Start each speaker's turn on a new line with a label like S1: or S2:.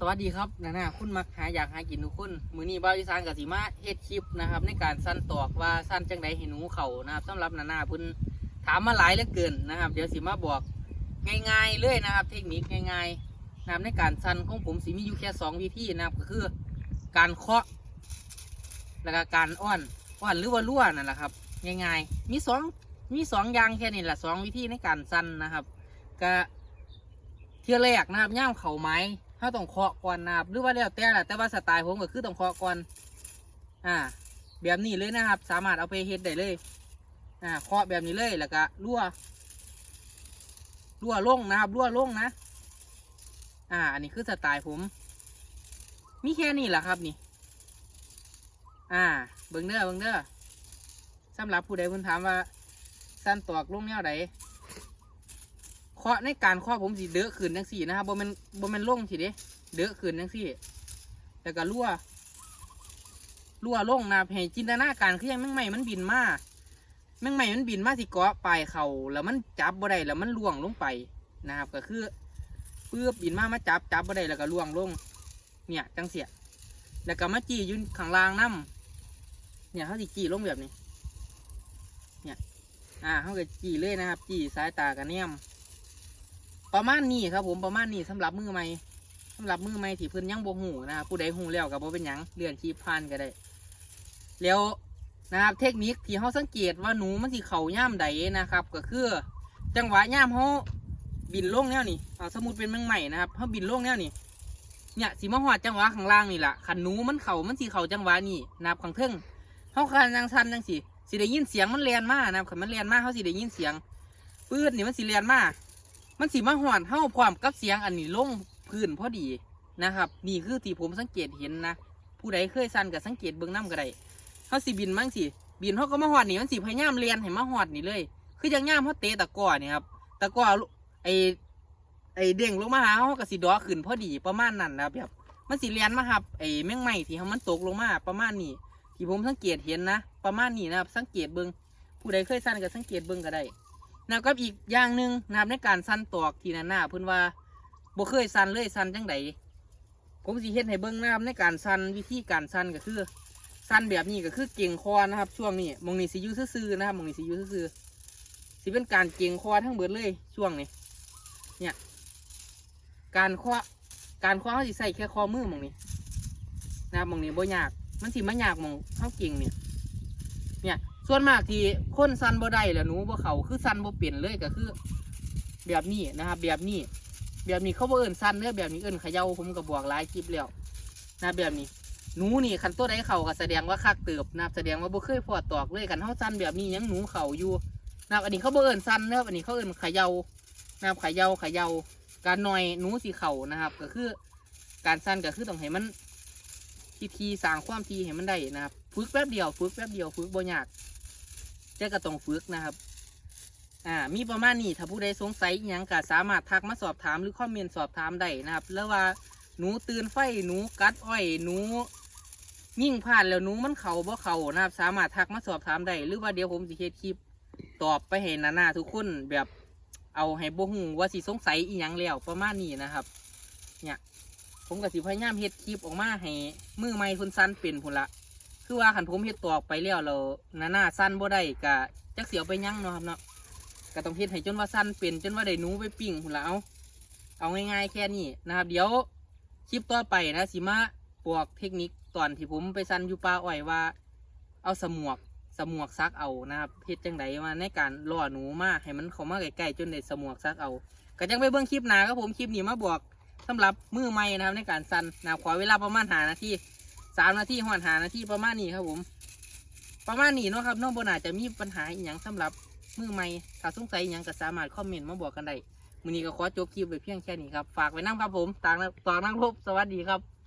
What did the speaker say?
S1: สวัสดีครับนานาคุณมักหาอยากหากินทุกคนมือนี้บ้าวอีสานกับสีมาเฮ็ดคลิปนะครับ ในการสั้นตอกว่าสั้นจังใดให้หนูเขานะครับสำหรับนานาเพิ่นถามมาหลายเหลือเกินนะครับ เดี๋ยวสีมาบอกง่ายๆเลยนะครับ เทคนิคง่ายๆนะครับในการสั้นของผมสีมีอยู่แค่สองวิธีนะครับก็คือ การเคาะแล้วก็การอ้อนอ้อนหรือว่าล่วนั่นแหละครับง่ายๆมีสองมีสองอย่างแค่นี้แหละสองวิธีในการสั้นนะครับก็เที่ยแรกนะครับย่ามเข่าไม้ ถ้าต้องเคาะก่อนนะครับหรือว่าแล้วแต่แหละแต่ว่าสไตล์ผมก็คือต้องเคาะก่อน อ่า แบบนี้เลยนะครับ สามารถเอาไปเฮ็ดได้เลยอ่าเคาะแบบนี้เลยแล้วก็รั่วรั่วลงนะครับรั่วลงนะ อ่า อันนี้คือสไตล์ผม มีแค่นี้แหละครับนี่ อ่า เบิ่งเด้อเบิ่งเด้อสำหรับผู้ใดเพิ่นถามว่าสั้นตอกลงแนวใด เคาะในการเคาะผมสิเดอะขึ้นจังสี่นะครับบ่แม่นบ่แม่นล่งสิเด้เดอะขึ้นจังสี่แล้วก็รั่วรั่วล่งนะครับให้จินตนาการคือยังแมงไหม้มันบินมาแมงไหม้มันบินมาสิเกาะปลายเข่าแล้วมันจับบ่ได้แล้วมันล่วงลงไปนะครับ ก็คือปื้บบินมามาจับจับบ่ได้แล้วก็ล่วงลง เนี่ยจังเสียแล้วก็มาจี้ยืนข้างล่างน้ำเนี่ยเขาสิจี้ลงแบบนี้ เนี่ย อ่าเขาก็จี้เลยนะครับ จี้สายตากันแนม ประมาณนี้ครับผมประมาณนี้สำหรับมือใหม่สำหรับมือใหม่ที่เพิ่นยังบ่หูนะครับผู้ใดหูแล้วก็บ่เป็นหยังเลื่อนชีพผ่านก็ได้ แล้วนะครับเทคนิคที่เขาสังเกตว่าหนูมันสิเข่าย่ามใดนะครับ ก็คือ จังหวะย่ามเขาบินลงแนวนี่เอาสมมติเป็นแมงใหม่นะครับเขาบินลงแนวนี่เนี่ยสีมาหอดจังหวะข้างล่างนี่แหละขันหนูมันเข่ามันสีเข่าจังหวะนี่นับข้างเทิงเขาคันจังสันจังสีสีได้ยินเสียงมันเรียนมากนะครับขันมันเรียนมาเขาสีได้ยินเสียงปื้ดนี่มันสีเรียนมาก มันสีมาหอดเข้าพร้อมกับเสียงอันนี้ลงพื้นพอดีนะครับ นี่คือที่ผมสังเกตเห็นนะ ผู้ใดเคยสันกับสังเกตเบื้องน้ำก็ได้เขาสีบินมั่งสิบินเขาก็มาหอดนี่มันสีพยายามเรียนให้มาหอดนี่เลย คือจังย่ามเขาเตะตะกร้อนี่ครับตะก้อไอไอเด้งลงมาหาเขากับสีดอขึ้นพอดีประมาณนั้นนะครับแบบมันสีเลียนมาครับไอแมงไหม้ที่เขามันตกลงมาประมาณนี้ที่ผมสังเกตเห็นนะ ประมาณนี้นะครับสังเกตเบิงผู้ใดเคยสั้นก็สังเกตเบิงก็ได้ นะครับอีกอย่างหนึ่งนะครับในการสั้นตอกที่นั่นหน้าเพิ่นว่าบ่เคยสั้นเลยสั้นจังใดผมสิเฮ็ดให้เบิงนะครับในการสั้นวิธีการสั้นก็คือสั้นแบบนี้ก็คือเก่งคอนะครับ ช่วงนี้มองนี่สิยูซื่อนะครับมองนี่สิยูซื่อสิเป็นการเก่งคอทั้งเบิดเลยช่วงนี้เนี่ย การคว้าการคว้าเขาสิใส่แค่ข้อมือมองนี้นะครับมองนี้บ่ยาก มันสิมายากมองเขาเก่งเนี่ยเนี่ย ส่วนมากที่คนสันบ่ได้แหละหนูบ่เขาคือสันบ่เปลี่ยนเลยก็คือ แบบนี้นะครับ แบบนี้แบบนี้เขาบ่เอิ้นสันเนื้อแบบนี้เอิ้นเขย่าผมก็บอกหลายคลิปแล้วนะแบบนี้หนูนี่คันตัวใดเขาก็แสดงว่าคักเติบนะครับแสดงว่าบ่เคยพอดตอกเลยคันเขาสันแบบนี้ยังหนูเขาอยู่นะครับอันนี้เขาบ่เอิ้นสันเนื้ออันนี้เขาเอิ้นเขย่านะครับเขย่าเขย่าการหน่อยหนูสีเข่านะครับ ก็คือ การสั้นก็คือต้องให้มันทีทีสร้างความทีให้มันได้นะครับฝึกแป๊บเดียวฝึกแป๊บเดียวฝึกบ่ยาก แต่ก็ต้องฝึกนะครับ อ่า มีประมาณนี้ถ้าผู้ใดสงสัยอหยังก็สามารถทักมาสอบถามหรือคอมเมนต์สอบถามได้นะครับ แล้วว่าหนูตื่นไฟหนูกัดอ้อยหนูยิ่งผ่านแล้วหนูมันเข่าบ่เข่านะครับ สามารถทักมาสอบถามได้หรือว่าเดี๋ยวผมจะเฮ็ดคลิปตอบไปให้นานาทุกคนแบบเอาให้บ่ฮู้ว่าสิสงสัยอีหยังแล้วประมาณนี้นะครับ เนี่ย ผมก็สิพยายามเฮ็ดคลิปออกมาให้มือใหม่คนสั้นเป็นพุ่นละ คือว่าขันผมเฮ็ดตอกไปแล้วเราหน้าหน้าสั้นบ่ได้กะจักเสียวไปยั่งเนาะครับเนาะก็ต้องเฮ็ดให้จนว่าสั้นเป็นจนว่าได้หนูไปปิ้งพุ่นละเอาเอาง่ายๆแค่นี้นะครับ เดี๋ยวคลิปต่อไปนะสิมาบอกเทคนิคตอนที่ผมไปสั้นอยู่ป่าอ้อยว่า เอาสมวกสมวกซักเอานะครับเฮ็ดจังไดมาในการล่อหนูมาให้มันเข้ามาใกล้ๆจนได้สมวกซักเอาก็จังไปเบิ่งคลิปหนาครับผมคลิปนี้มาบอกสำหรับมือใหม่นะครับในการสั่นนะขอเวลาประมาณหานาที สามนาทีหอนหานาทีประมาณนี้ครับผม ประมาณนี้เนาะครับน้องโบนาจะมีปัญหาอหย่างสำหรับมือใหม่ถ้าสงสัยอย่างก็สามารถคอมเมนต์มาบอกกันได้มือนี้ก็ขอจบคลิปไปเพียงแค่นี้ครับ ฝากไว้นั่งครับผม ต่ากนะตางนั่งพบสวัสดีครับ